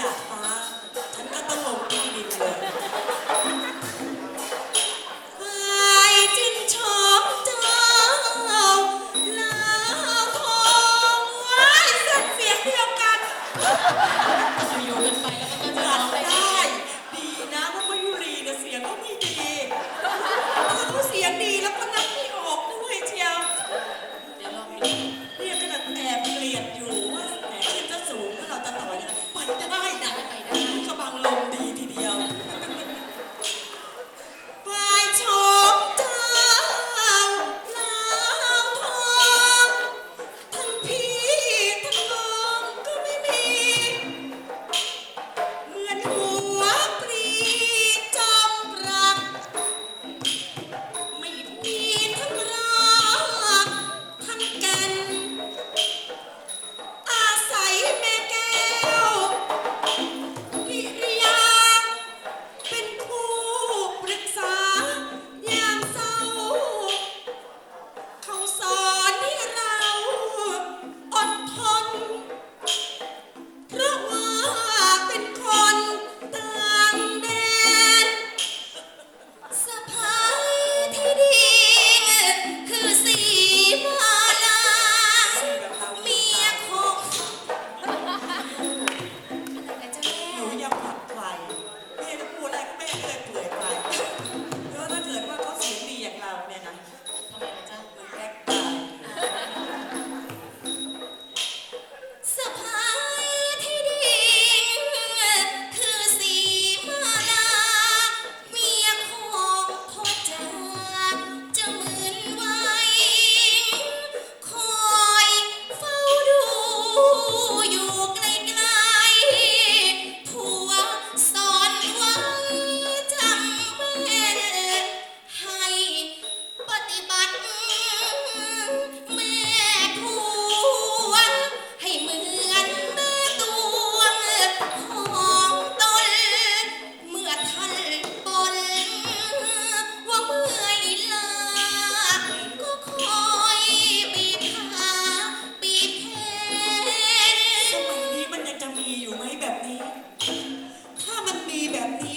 ดาดฟ้า ฉันก็ต้องลงที่ดีนเลย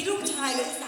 รูปชายเลย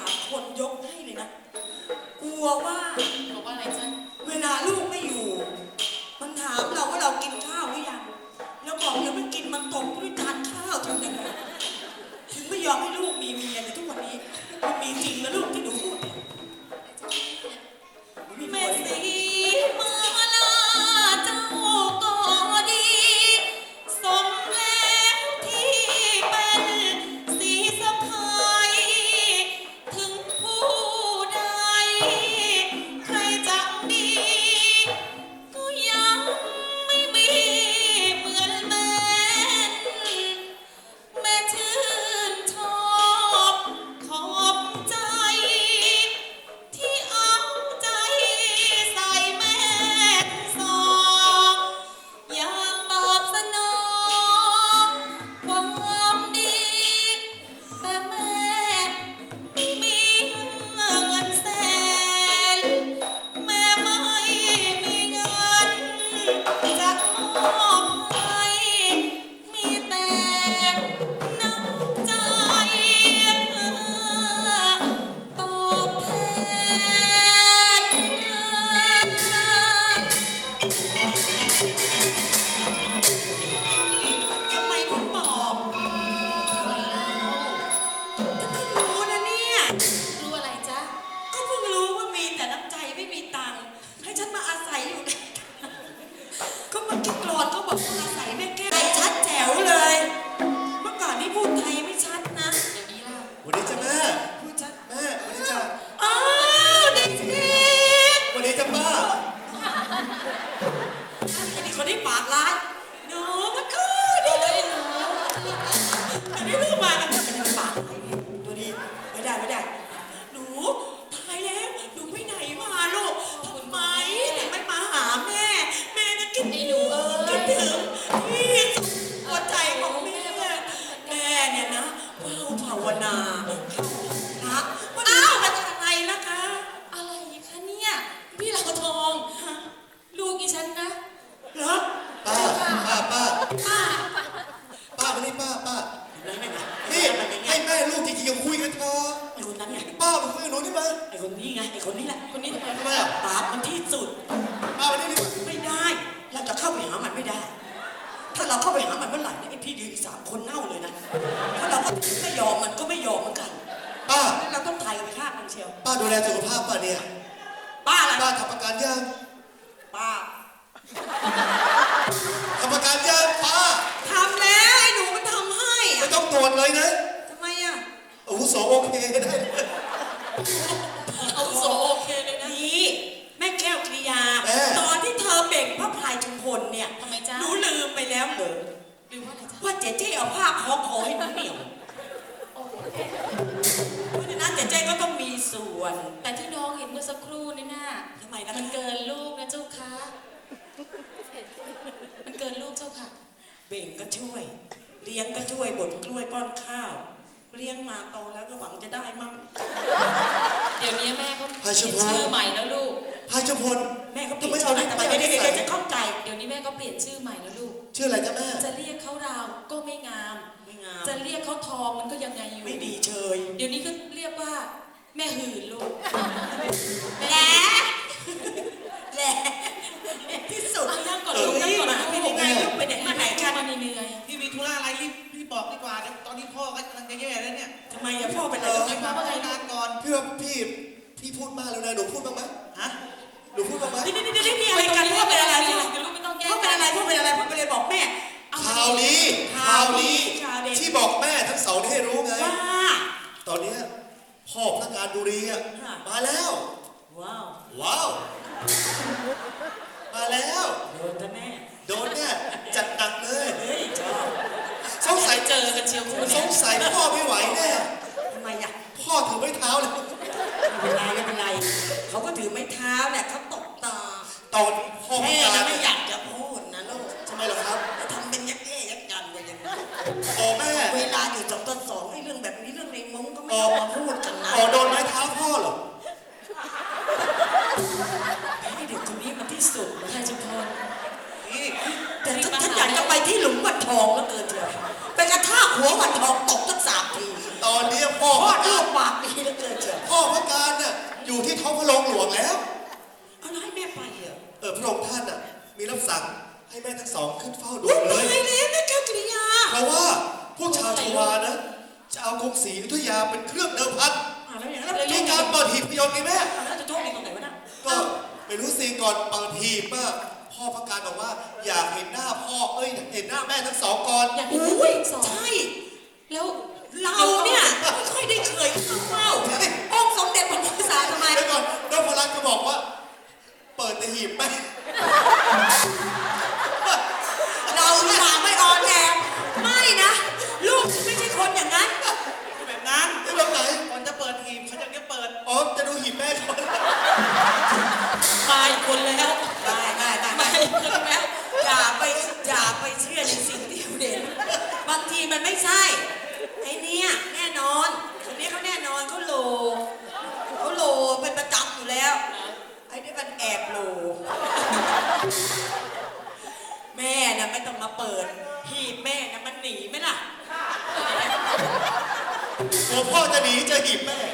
ลูกจริงๆยังคุยกันเถอะไอ้คนนั้นไงป้ามาคุยกับหนูนี่มาไอ้คนนี้ไงไอ้คนนี้แหละคนนี้ทำไมทำไมอะปากมันที่สุด ป้ามานี่นี่มาไม่ได้ เราจะเข้าไปหามันไม่ได้ ถ้าเราเข้าไปหามันเมื่อไหร่เนี่ยไอ้พี่ดีอีกสามคนเน่าเลยนะถ้าเราก็ไม่ยอมมันก็ไม่ยอมเหมือนกันป้า งั้นเราต้องไทยไปฆ่ามันเชียวป้าดูแลสุขภาพป้าเนี่ยป้าอะไรป้าทำประกันยังป้าทำประกันยังป้าทำแล้วไอ้หนูมันทำให้ไม่อะต้องตรวจเลยนะทำไมอะอา วุโสโอเคได้เลยเอาโซโอเคเลยนะนี่แม่แก้วกริยาแม่ตอนที่เธอเบ่งพระพายชุมพลเนี่ยทำไมจ๊ะหนูลืมไปแล้วเหรอหรือว่าอะไรจ๊ะว่าเจ๊เจ๊เอาผ้าคล้องคอให้หนูเหนียวโอ้โหเพราะฉะนั้นเจ๊เจ๊ก็ต้องมีส่วน แต่ที่น้องเห็นเมื่อสักครู่นี่น่ะทำไมนะมันเกินลูกนะเจ้าคะมันเกินลูกเจ้าค่ะ เบ่งก็ช่วย เลี้ยงก็ช่วยบดกล้วยป้อนข้าว เลี้ยงมาโตแล้วก็หวังจะได้มั่ง เดี๋ยวนี้แม่เขาเปพาชลี่ยนพลชื่อใหม่แล้วลูก พาชพลแม่ก็เปลี่ยนชื่อใหม่ทำไมไม่ได้เจ๊จะเข้าใจ เดี๋ยวนี้แม่ก็เปลี่ยนชื่อใหม่แล้วลูก ชื่ออะไรจ๊ะแม่ จะเรียกเขาราวก็ไม่งาม ไม่งาม จะเรียกเขาทองมันก็ยังไงอยู่ ไม่ดีเชย เดี๋ยวนี้ก็เรียกว่า แม่หืนลูกแห เป็นอะไรเออกับให้แม่มาทำงานก่อนพี่ว่าพี่พี่พูดมากแล้วนะหนูพูดบ้างไหมฮะหนูพูดบ้างไหมนี่นี่นี่นี่อะไรกันพ่อเป็นอะไรเดี๋พ่ยอวลูกไม่ต้องแยกพ่อเป็นอะไรพ่อเป็นอะไรพ่อเป็นอะไรบอกแม่ข่าวนี้ข่าวนี้ข่าวนี้ข่าวเด็ดที่บอกแม่ทั้งสองนี่ให้รู้ไงว่าตอนเนี้ยพ่อพนักงานบุรีอะค่ะมาแล้ว ว้าวว้าวมาแล้วโดนนะแม่โดนเนี่ยจัดหนักเลยเฮ้ยชอบสงสัยเจอกันเชียวคู่สเนี่ยงสัยพ่อไม่ไหวแน่ทำไมอะ พ่อถือไม้เท้าเลยไม่เป็นไรไม่เป็นไร เขาก็ถือไม้เท้าเนี่ยเขาตกตาตอนพ่อพิแม่การนะไม่อยากจะพูดนะลูกทำไมเหรอครับแต่ทำเป็นยักแย่ยักยันไปอย่างนี้อ๋อแม่ เวลาอยู่สองต่อสองไอ้เรื่องแบบนี้เรื่องในมุ้งก็ไม่อ๋อเอามาพูดกันนะอ๋อโดนไม้เท้าพ่อเหรอไอ้เด็กคนนี้มันที่สุดนะใครจะพรนี่แต่ฉันฉันอยากจะไปที่หลุมวัดทองแล้วเกินเถอะไปกระทากหัววัดทองตก ตั้งสามทีตอนเนี้ยพ่อพ่อพิลูการกปากดีแล้วเกินเถอะพ่อพิการน่ะอยู่ที่ท้องพระโรงหลวงแล้ว เอาแล้วให้แม่ไปเหรอเออพระองค์ท่านน่ะ มีรับสั่งให้แม่ทั้งสองขึ้นเฝ้าด่โอ้วยนเลตายย แล้วแม่แก้วกิริยา เพราะว่าพวกชาวชวานะจะเอากรุงศรีอยุธยาเป็นเครื่องเดิมพันอ่าแล้วอย่างนั้นในแล้วการเปิดหีบพยนต์ไงแม่ แล้วจะโชคดีตรงไหนวะน่ะก็ไม่รู้สิก่อนเปิดหีบอะพ่อประกาศบอกว่าอยากเห็นหน้าพ่อเอ้ยเห็นหน้าแม่ทั้งสองก่อน อยากเห็นอุ้ยสองใช่ แล้ว เราเนี่ยไม่ค่อยได้เคยเข้าเฝ้าองค์สมเด็จพระพุทธศาสนาทำไม เดี๋ยวก่อนนพรัตน์ก็บอกว่า เปิดแต่หีบแม่ีจะหิบแม่